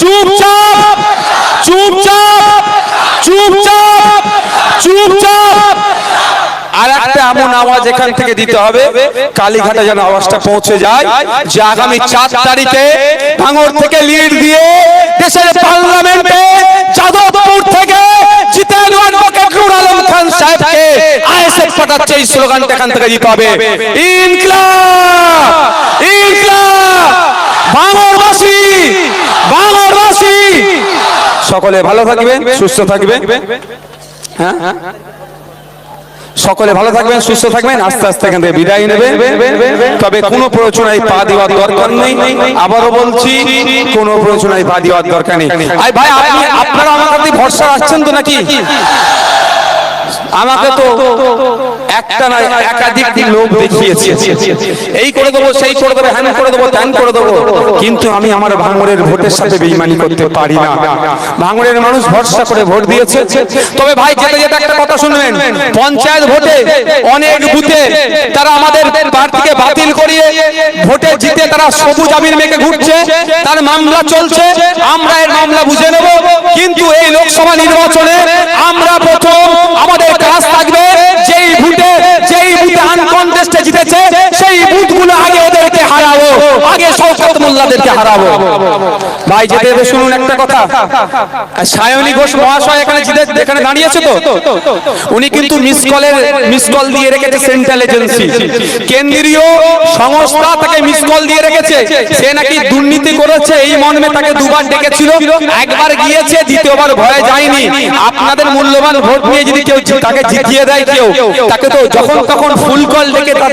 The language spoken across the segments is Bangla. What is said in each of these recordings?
চুপচাপ চুপচাপ চুপচাপ চুপচাপ। আর একটা এমন আওয়াজ এখান থেকে দিতে হবে। কালীঘাটে যেন আওয়াজটা পৌঁছে যায় যে আগামী চার তারিখে ভাঙর থেকে লিড দিয়ে দেশের পার্লামেন্টে যাদবপুর থেকে জিতেন অ্যাডভোকেট নুর আলম খান সাহেবকে। আইএসএফ পাঠাচ্ছে এই স্লোগানটা এখান থেকে দিতে হবে ইনকলাব! সকলে ভালো থাকবেন সুস্থ থাকবেন। হ্যাঁ? সকলে ভালো থাকবেন সুস্থ থাকবেন আস্তে আস্তে এখান থেকে বিদায় নেবেন। তবে কোনো প্ররোচনায় পা দেওয়ার দরকার নেই। আবারও বলছি কোনো প্ররোচনায় পা দেওয়ার দরকার নেই। ভাই আপনি আপনারা আমার কাছে ভরসা রাখছেন তো নাকি? আমাকে তো একটা না, একাধিক লোক এই করে দেবো, সেই করে দেবো করে দেবো করে দেবো। কিন্তু আমি আমার ভোটের সাথে বেইমানি করতে পারি না। মানুষ ভরসা করে ভোট দিয়েছে। তবে ভাই, যেতে যেতে একটা কথা শুনবেন। পঞ্চায়েত ভোটে অনেক বুথে তারা আমাদের বাতিল করিয়ে ভোটে জিতে তারা সবুজ আবির মেঘে ঘুরছে। তার মামলা চলছে। আমরা এর মামলা বুঝে নেব। কিন্তু এই লোকসভা নির্বাচনে আমরা প্রথম আমাদের কাজ থাকবে যেই ভোটে যেই বুথে আনকনটেস্টে জিতেছে সেই বুথগুলো আগে ওদেরকে হারাবো আগে মোল্লাদেরকে হারাবো। ভাই, যেতে যেতে শুনুন একটা কথা। সায়নী ঘোষ মহাশয় এখানে এখানে দাঁড়িয়েছে তো? উনি কিন্তু মিস কলের মিস কল দিয়ে রেখেছে সেন্ট্রাল এজেন্সি কেন্দ্রীয় সংস্থা তাকে মিস কল দিয়ে রেখেছে। সে নাকি দুর্নীতি করেছে, এই মর্মে তাকে দুবার ডেকেছিল। একবার গিয়েছে, দ্বিতীয়বার ভয়ে যায়নি। আপনাদের মূল্যবান ভোট নিয়ে যদি কেউ তাকে জিতিয়ে দেয় কেউ, তাকে তো যখন তখন ফুল কল ডেকে তার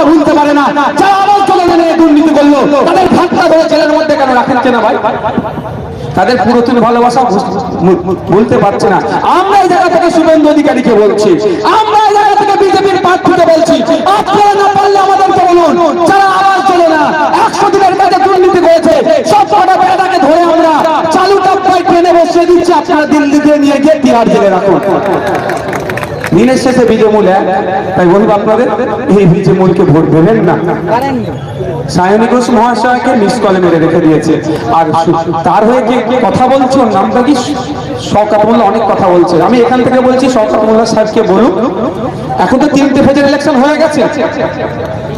ভালোবাসা ভুলতে পারে না। যারা আমার চলে গেলে দুর্নীতি করল, তাদের ভাট্টা ধরে জেলের মধ্যে কেন রাখাচ্ছে না? ভাই? তাদের পুরাতন ভালোবাসা ভুলতে পারছে না। আমরা এই জায়গা থেকে শুভেন্দু অধিকারীকে বলছি। আমরা এই জায়গা থেকে বিজেপির প্রার্থীকে বলছি। আপনারা না পারলে আমাদেরকে বলুন, যারা আবার চলে না, একশো দিনের কাজে দুর্নীতি করেছে, সব কটা বেটাকে ধরে আমরা চালু টাপ্পায় ট্রেনে বসিয়ে দিচ্ছি। আপনারা দিল্লিতে নিয়ে গিয়ে তিহার জেলে রাখুন। দিনের শেষে বিজেমূল এক। তাই বলব আপনাদের, এই বিজেমূলকে ভোট দেবেন না। সায়নী ঘোষ মহাশয়কে মিস কলে মেরে রেখে দিয়েছে। আর তার হয়ে যে কথা বলছে নামটা কি? শওকাত অনেক কথা বলছে। আমি এখান থেকে বলছি শওকাত মোল্লা সাহেবকে বলুন। এখন তো তিনটে ফেজের ইলেকশন হয়ে গেছে।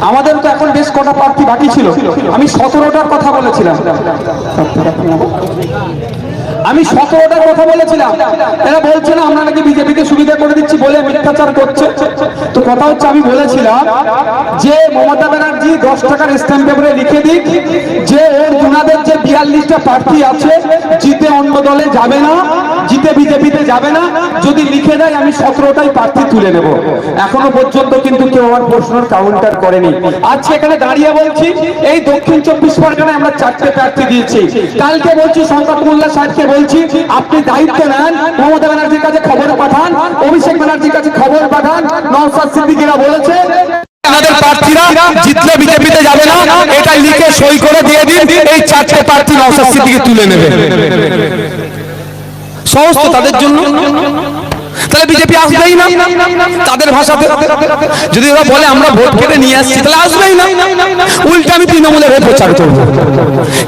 আমাদের তো এখন বেশ কটা প্রার্থী বাকি ছিল। আমি সতেরোটার কথা বলেছিলাম। আমি সতেরোটার কথা বলেছিলাম। এরা বলছে না, আমরা নাকি বিজেপিকে সুবিধা করে দিচ্ছি বলে মিথ্যাচার করছে। কথা হচ্ছে, আমি বলেছিলাম যে মমতা ব্যানার্জি দশ টাকার স্ট্যাম্প পেপারে লিখে দিক, যে ওর যে বিয়াল্লিশটা প্রার্থী আছে, জিতে অন্য দলে যাবে না, জিতে বিজেপিতে যাবে না, যদি লিখে দেয়, আমি সতেরোটাই প্রার্থী তুলে নেব। এখনও পর্যন্ত কিন্তু কেউ আমার প্রশ্নের কাউন্টার করেনি। আজকে এখানে দাঁড়িয়ে বলছি, এই দক্ষিণ চব্বিশ পরগনায় আমরা চারটে প্রার্থী দিয়েছি। কালকে বলছি সংকট মোল্লা সাহেবকে বলছি, আপনি দায়িত্ব নেন, মমতা ব্যানার্জির কাছে খবর পাঠান, অভিষেক ব্যানার্জির কাছে খবর পাঠান নওসাদ সিদ্দিকিরা বলেছে, আমাদের প্রার্থীরা জিতলে বিজেপিতে যাবে না, এটা লিখে সই করে দিয়ে দিন, এই চারটে প্রার্থী নওশাদ সিদ্দিকি তুলে নেবে। সমস্ত তাদের জন্য তাহলে বিজেপি আসবেই না। তাদের ভাষাতে যদি ওরা বলে, আমরা ভোট কেটে নিয়ে আসছি, তাহলে আসবেই না। উল্টে আমি তৃণমূলের হয়ে প্রচার করব।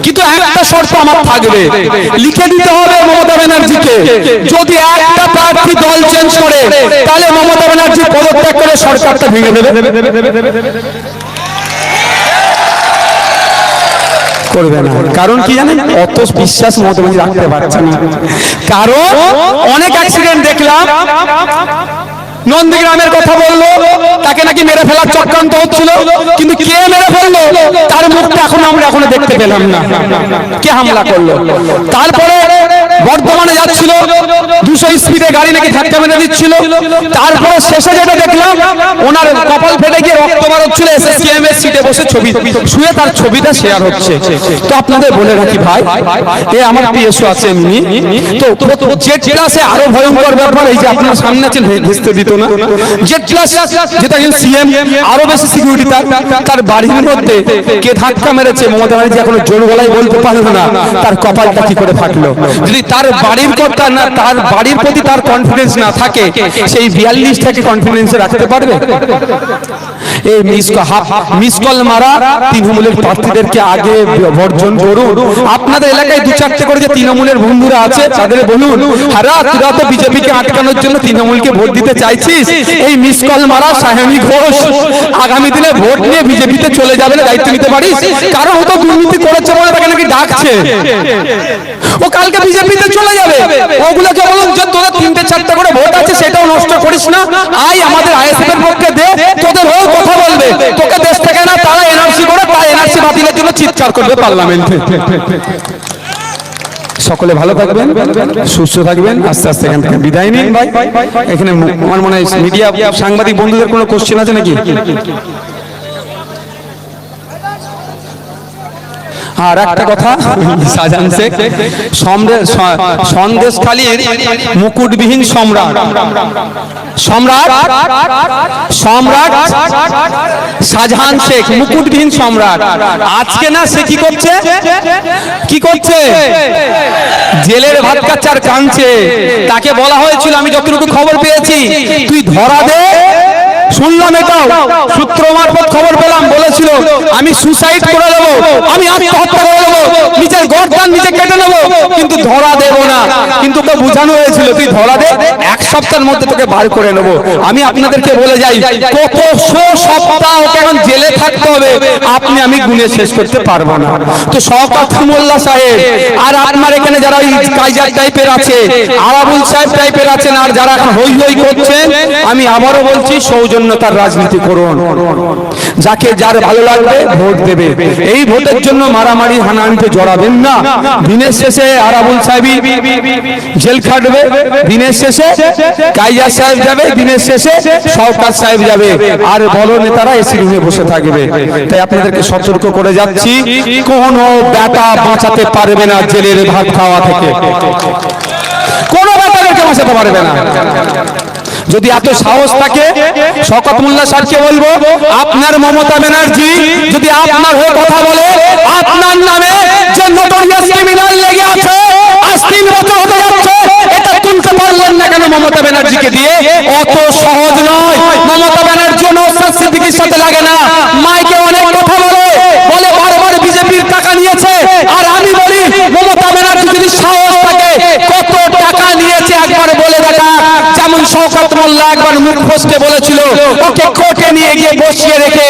কিন্তু একটা শর্ত আমার থাকবে। লিখে দিতে হবে মমতা ব্যানার্জিকে। যদি একটা প্রার্থী দল চেঞ্জ করে, তাহলে মমতা ব্যানার্জি পদত্যাগ করে সরকারটা ভেঙে দেবে। করবে না। কারণ কি জানেন? অত বিশ্বাস মমতা ব্যানার্জি রাখতে পারছে না। কারণ অনেক অ্যাক্সিডেন্ট দেখলাম। নন্দীগ্রামের কথা বলল, তাকে নাকি মেরে ফেলার চক্রান্ত হচ্ছিল। কিন্তু কে মেরে ফেলল? তার মুখটা এখন আমরা এখনও দেখতে পেলাম না। কে হামলা করল? তারপরে বর্ধমানে যাচ্ছিল। স্পিডে গাড়ি নাকি ধাক্কা মেরে দিচ্ছিল। তারপরে শেষে যেটা দেখলাম, ওনার কপাল ফেটে গিয়ে রক্ত বার হচ্ছিল এসএসকেএম এর সিটে বসে ছবি শুয়ে তার ছবিটা শেয়ার হচ্ছে। তো আপনাদের বলে রাখি ভাই, এ আমার পিএসও আছে এমনি। তো জেট ক্লাসে আরও ভয়ঙ্কর ব্যাপার, এই যে আপনার সামনে আছেন ভেস্তে দিত না। জেট ক্লাস যেটা সিএম আরও বেশি সিকিউরিটি তার। তার বাড়ির মধ্যে কে ধাক্কা মেরেছে, মমতা ব্যানার্জি এখনও জোর গলায় বলতে পারল না, তার কপালটা কি করে ফাটলো। যদি তার বাড়ির কথা না, তার বাড়ির প্রতি তার কনফিডেন্স না থাকে, সেই বিয়াল্লিশ থেকে কনফিডেন্স রাখতে পারবে? এই মিস মিস কল মারা তৃণমূলের প্রার্থীদেরকে আগে বর্জন করুন। আপনাদের এলাকায় দু চারটে করে যে তৃণমূলের বন্ধুরা আছে, তাদের বলুন আটকানোর জন্য তৃণমূলকে ভোট দিতে চাইছিস? এই মিস কল মারা সাহেবী ঘোষ, আগামী দিনে ভোট নিয়ে বিজেপিতে চলে যাবে দায়িত্ব নিতে পারিস? কারণ তো দুর্নীতি করেছে বলে তাকে নাকি ডাকছে। ও কালকে বিজেপিতে চলে যাবে। ওগুলোকে বলুন যে তোরা তিনটে চারটে করে ভোট আছে, সেটাও নষ্ট করিস না। আই আমাদের আইএসএফ এর পক্ষে দে, তোদের হয়ে কথা বলবে। তোকে দেশ থেকে না, তারা এনআরসি করে, তারা এনআরসি বাতিলের জন্য চিৎকার করবে পার্লামেন্টে। সকলে ভালো থাকবেন, সুস্থ থাকবেন, আস্তে আস্তে এখান থেকে বিদায় নিন। এখানে আমার মনে হয় মিডিয়া সাংবাদিক বন্ধুদের কোনো কোশ্চেন আছে নাকি? আর একটা কথা শাহজাহান শেখ, সন্দেশ খালির মুকুটবিহীন সম্রাট। সম্রাট সম্রাট শাহজাহান শেখ, মুকুটবিহীন সম্রাট। আজকে না সে কি করছে? কি করছে? জেলের ভাত কাচ্চার কাঁদছে। তাকে বলা হয়েছিল, আমি যতটুকু খবর পেয়েছি, তুই ধরা দে শুনলাম এটাও। সূত্র মারফত খবর পেলাম, বলেছিল, আমি সুসাইড করে দেবো, আমি আত্মহত্যা করে দেবো, নিজের গর্দান নিজে কেটে নেব, কিন্তু ধরা দেব না। কিন্তু ওকে বোঝানো হয়েছিল, তুই ধরা দে এক সপ্তাহের মধ্যে তোকে বার করে নেব। আমি আপনাদেরকে বলে যাই, কত সপ্তাহ এখন জেলে থাকতে হবে? আপনি আমি গুনে শেষ করতে পারব না। তো শওকত মোল্লা সাহেব, আর আপনার এখানে যারা কাইজার টাইপের আছে আরাবুল সাহেব টাইপের আছেন, আর যারা এখন হই হই করছেন, আমি আবারও বলছি, সৌজন্যতার রাজনীতি করুন। যাকে যার ভালো লাগবে, ভোট দেবে। এই ভোটের জন্য মারামারি, হানাহানিতে জড়াবেন না। দিনের শেষে আরাবুল সাহেবই জেল খাটবে, দিনের শেষে কাইজার সাহেব যাবে দিনের শেষে সরকার সাহেব যাবে। আর বড় নেতারা এসি রুমে বসে থাকবে। তাই আপনাদেরকে সতর্ক করে যাচ্ছি কোন বেটা বাঁচাতে পারবে না জেলের ভাত খাওয়া থেকে। কোন ব্যাপারকে বাঁচাতে পারবে না। যদি এত সাহস থাকে শকত মোল্লা স্যারকে বলব আপনার মমতা ব্যানার্জি যদি আপনার হয়ে কথা বলে আপনার নামে যে নোটরিয়াস ক্রিমিনাল লেগে আছে আজ তিন বছর হতে যাচ্ছে এটা তুলতে পারলেন না কেন মমতা ব্যানার্জিকে দিয়ে অত সহজ নয়। মমতা ব্যানার্জি নৌসাদ সিদ্দিকির সাথে লাগে না। মাইকে অনেক কথা বলে। বলে বারবার বিজেপির টাকা নিয়েছে। আর আমি বলি মমতা ব্যানার্জি যদি সাহস থাকে কত টাকা নিয়েছে একবার বলে দেখা। যেমন শওকত মোল্লা একবার মুখ ফসকে বলেছিল ওকে কোর্টে নিয়ে গিয়ে বসিয়ে রেখে